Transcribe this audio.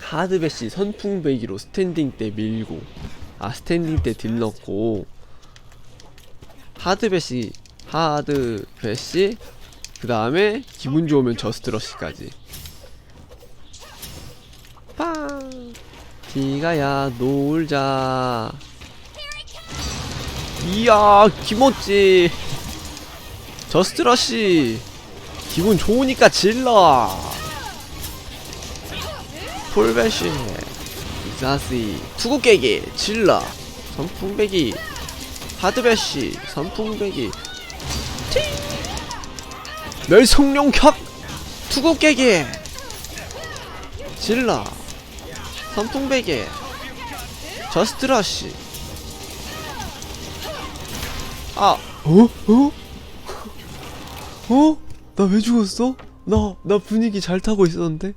하드배시 선풍배기로 스탠딩 때 밀고 아 스탠딩 때 딜 넣고 하드배시 하드배시 그 다음에 기분 좋으면 저스트러시까지. 빵 디가야 놀자. 이야 김어찌. 저스트러시. 기분 좋으니까 질러 풀배시 이사시 투구깨기 질러 선풍배기 하드배시 선풍배기 팅 멸성룡격 투구깨기 질러 선풍배기 저스트러시 아 어? 어? 어? 나 왜 죽었어? 나, 나 분위기 잘 타고 있었는데?